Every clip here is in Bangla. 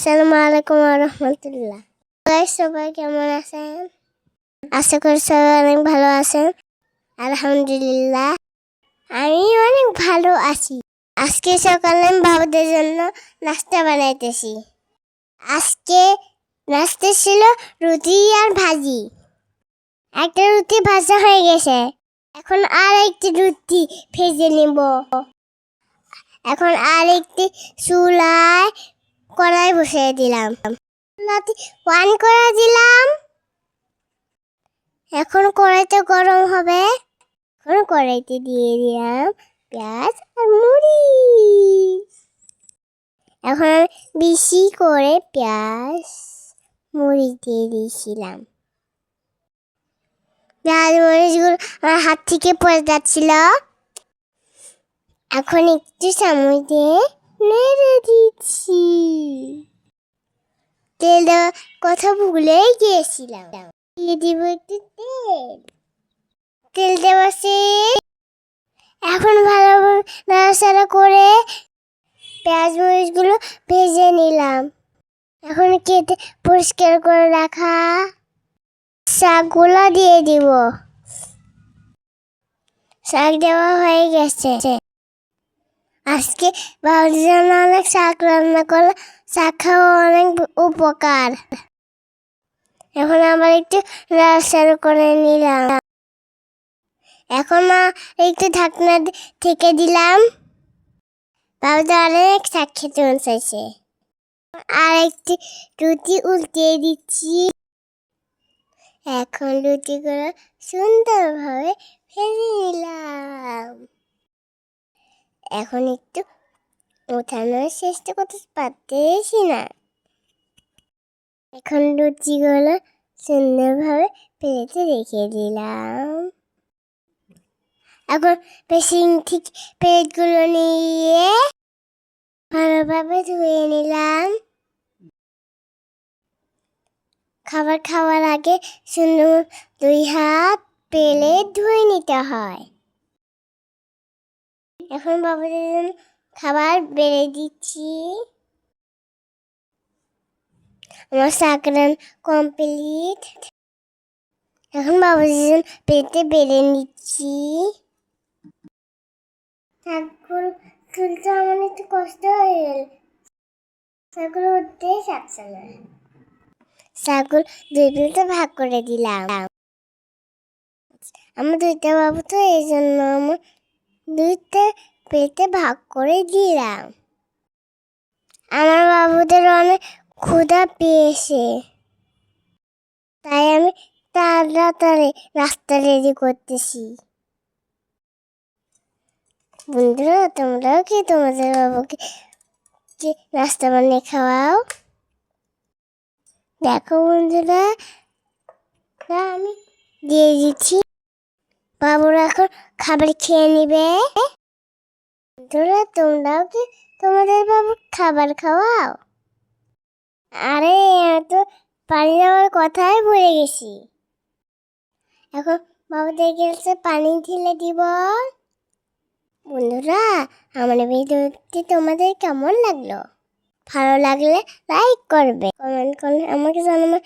আসসালামু আলাইকুম রহমতুল্লাহ সবাই কেমন আছেন? আশা করি সবাই অনেক ভালো আছেন। আলহামদুলিল্লাহ, আমি অনেক ভালো আছি। আজকে সকালে বাবুদের জন্য নাস্তা বানাইতেছি। আজকে নাস্তা ছিল রুটি আর ভাজি। একটা রুটি ভাজা হয়ে গেছে। এখন আর একটি রুটি ভেজে নিব। এখন আর একটি চুলায় কড়াই বসিয়ে দিলাম। চুলাতে ওয়ান করে দিলাম। এখন কড়াইতে গরম হবে। এখন কড়াইতে দিয়ে দিলাম পেঁয়াজ আর মুড়ি এখন বেশি করে পেঁয়াজ মুড়ি দিয়ে দিয়েছিলাম। পেঁয়াজ মরিচগুলো আমার হাত থেকে পড়ে যাচ্ছিল। এখন একটু চামচ দিয়ে নেড়ে দিচ্ছি তেল কথা ভুলেই গিয়েছিলাম। দিয়ে দিব একটু তেল। তেল দেওয়া শেষ। এখন ভালোভাবে নাড়াচাড়া করে পেঁয়াজ মরিচগুলো ভেজে নিলাম। এখন কেটে পরিষ্কার করে রাখা শাকগুলো দিয়ে দিব। শাক দেওয়া হয়ে গেছে। আজকে বাবার জন্য অনেক শাক রান্না করলে শাক খাওয়া অনেক উপকার। এখন আবার একটু নাড়াচাড়া করে নিলাম। এখন একটু ঢাকনা থেকে দিলাম। বাবা অনেক শাক খেতে মন চাইছে। আর একটি রুটি উল্টিয়ে দিচ্ছি। এখন রুটিগুলো সুন্দরভাবে ফেলে নিলাম। এখন একটু উঠানোর চেষ্টা করতে পারতেছি না। এখন লুচিগুলো সুন্দরভাবে প্লেটে রেখে দিলাম। এখন পেশিং ঠিক প্লেটগুলো নিয়ে ভালোভাবে ধুয়ে নিলাম। খাবার খাওয়ার আগে সুন্দর দুই হাত পেলে ধুয়ে নিতে হয়। এখন বাবুদের জন্য খাবার বেড়ে দিচ্ছি। আমার সাকরান কমপ্লিট এখন বাবুদের জন্য পেটে বেড়ে নিচ্ছি। শাকগুলো তুলতে আমার একটু কষ্ট হয়ে গেল। শাকগুলো উঠতেই চাচ্ছে না। শাকগুলো দুই ভাগ করে দিলাম। আমার দুইটা বাবু তো এই জন্য আমার দুইটা পেটে ভাগ করে দিলাম। আমার বাবুদের অনেক ক্ষুধা পেয়েছে। তাই আমি তাড়াতাড়ি রাস্তা রেডি করতেছি। বন্ধুরা, তোমরাও কি তোমাদের বাবুকে কি নাস্তা বানিয়ে খাওয়াও? দেখো বন্ধুরা আমি দিয়ে দিচ্ছি। বাবুরা এখন খাবার খেয়ে নিবে। বন্ধুরা, তোমরাও কি তোমাদের বাবু খাবার খাওয়াও? আরে তো পানি দেওয়ার কথাই ভুলে গেছি। এখন বাবুদের পানি ঢেলে দিব। বন্ধুরা, আমার ভিডিওটি তোমাদের কেমন লাগল? ভালো লাগলে লাইক করবে। কমেন্ট করলে আমাকে জানাবে।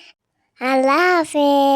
আল্লাহ হাফেজ।